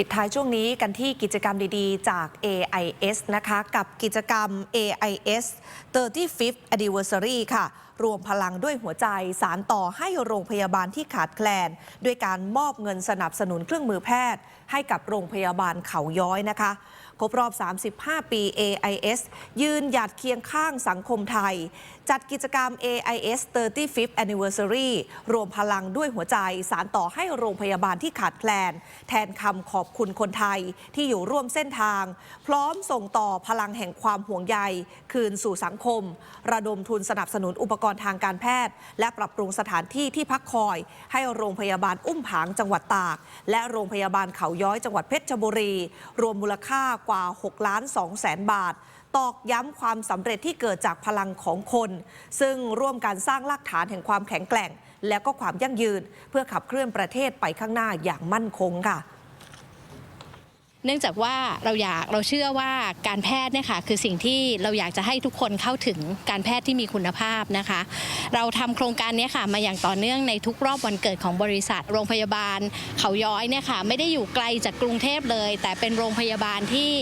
ปิดท้ายช่วงนี้กันที่กิจกรรมดีๆ จาก AIS นะคะ กับกิจกรรม AIS 35th Anniversary ค่ะ รวมพลังด้วยหัวใจสารต่อให้โรงพยาบาลที่ขาดแคลน ด้วยการมอบเงินสนับสนุนเครื่องมือแพทย์ ให้กับโรงพยาบาลเขาย้อยนะคะ ครบรอบ 35 ปี AIS ยืนหยัดเคียงข้างสังคมไทย จัดกิจกรรม AIS 35th Anniversary รวมพลังด้วยหัวใจ สารต่อให้โรงพยาบาลที่ขาดแคลน แทนคำขอบคุณคนไทยที่อยู่ร่วมเส้นทาง พร้อมส่งต่อพลังแห่งความห่วงใย คืนสู่สังคม ระดมทุนสนับสนุนอุปกรณ์ทางการแพทย์ และปรับปรุงสถานที่ที่พักคอย ให้โรงพยาบาลอุ้มผางจังหวัดตาก และโรงพยาบาลเขาย้อยจังหวัดเพชรบุรี รวมมูลค่ากว่า6ล้าน2แสนบาท ตอกย้ำความสำเร็จที่เกิดจากพลังของคน ซึ่งร่วมการสร้างรากฐานแห่งความแข็งแกร่ง และก็ความยั่งยืน เพื่อขับเคลื่อนประเทศไปข้างหน้าอย่างมั่นคงค่ะ เนื่องจากว่าเราอยากเราเชื่อว่าการแพทย์เนี่ยค่ะคือสิ่งที่เราอยากจะให้ทุกคนเข้าถึงการแพทย์ที่มีคุณภาพนะคะ เราทำโครงการนี้ค่ะมาอย่างต่อเนื่องในทุกรอบวันเกิดของบริษัท โรงพยาบาลเขาย้อยเนี่ยค่ะไม่ได้อยู่ไกลจากกรุงเทพเลย แต่เป็นโรงพยาบาลที่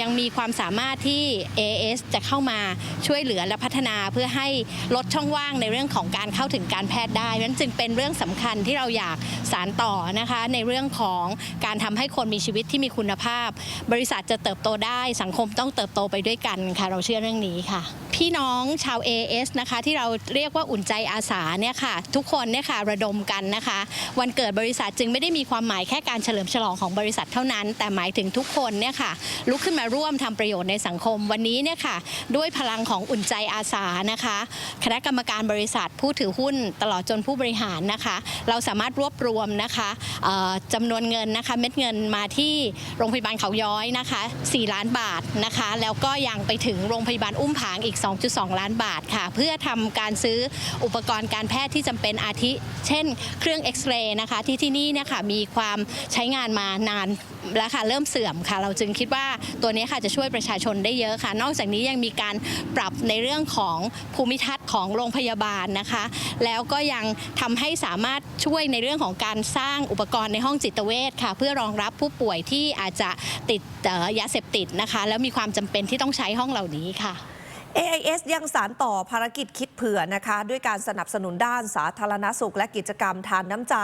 ยังมีความสามารถที่ AS จะเข้ามาช่วยเหลือและพัฒนาเพื่อให้ลดช่องว่างในเรื่องของการเข้าถึงการแพทย์ได้นั้นจึงเป็นเรื่องสำคัญที่เราอยากสานต่อนะคะในเรื่องของการทำให้คนมีชีวิตที่มีคุณภาพ บริษัทจะเติบโตได้สังคมต้องเติบโตไปด้วยกันค่ะ เราเชื่อเรื่องนี้ค่ะ พี่น้องชาว AS นะคะ ที่เราเรียกว่าอุ่นใจอาสาเนี่ยค่ะ ทุกคนเนี่ยค่ะระดมกันนะคะ วันเกิดบริษัทจึงไม่ได้มีความหมายแค่การเฉลิมฉลองของบริษัทเท่านั้น แต่หมายถึงทุกคนเนี่ยค่ะลุกขึ้นมาร่วมทำประโยชน์ในสังคมวันนี้เนี่ยค่ะ ด้วยพลังของอุ่นใจอาสานะคะ คณะกรรมการบริษัทผู้ถือหุ้นตลอดจนผู้บริหารนะคะ เราสามารถรวบรวมนะคะจำนวนเงินนะคะเม็ดเงินมาที่โรงพยาบาลเขาย้อยนะคะ 4 ล้านบาทนะคะ แล้วก็ยังไปถึงโรงพยาบาลอุ้มผางอีก 2.2 ล้านบาทค่ะ เพื่อทำการซื้ออุปกรณ์การแพทย์ที่จำเป็นอาทิ เช่น เครื่องเอ็กซเรย์นะคะที่ที่นี่เนี่ยค่ะมีความใช้งานมานานแล้วค่ะเริ่มเสื่อมค่ะ เราจึงคิดว่าตัวนี้ค่ะจะช่วยประชาชนได้เยอะค่ะ นอกจากนี้ยังมีการปรับในเรื่องของภูมิทัศน์ของโรงพยาบาลนะคะ แล้วก็ยังทำให้สามารถช่วยในเรื่องของการสร้างอุปกรณ์ในห้องจิตเวชค่ะ เพื่อรองรับผู้ป่วยที่อาจจะติดยาเสพติดนะคะ แล้วมีความจำเป็นที่ต้องใช้ห้องเหล่านี้ค่ะ AIS ยังสารต่อภารกิจคิดเผื่อนะคะ ด้วยการสนับสนุนด้านสาธารณสุขและกิจกรรมทานน้ำใจ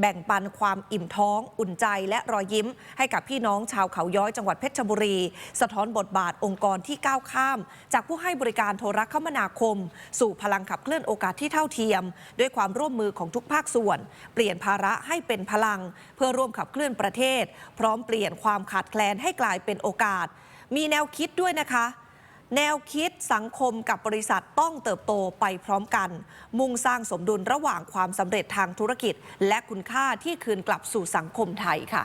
แบ่งปันความอิ่มท้อง อุ่นใจและรอยยิ้ม ให้กับพี่น้องชาวเขาย้อยจังหวัดเพชรบุรี สะท้อนบทบาทองค์กรที่ก้าวข้าม จากผู้ให้บริการโทรคมนาคม สู่พลังขับเคลื่อนโอกาสที่เท่าเทียม ด้วยความร่วมมือของทุกภาคส่วน เปลี่ยนภาระให้เป็นพลัง เพื่อร่วมขับเคลื่อนประเทศ พร้อมเปลี่ยนความขาดแคลนให้กลายเป็นโอกาส มีแนวคิดด้วยนะคะ แนวคิดสังคมกับบริษัทต้องเติบโตไปพร้อมกัน มุ่งสร้างสมดุลระหว่างความสำเร็จทางธุรกิจ และคุณค่าที่คืนกลับสู่สังคมไทยค่ะ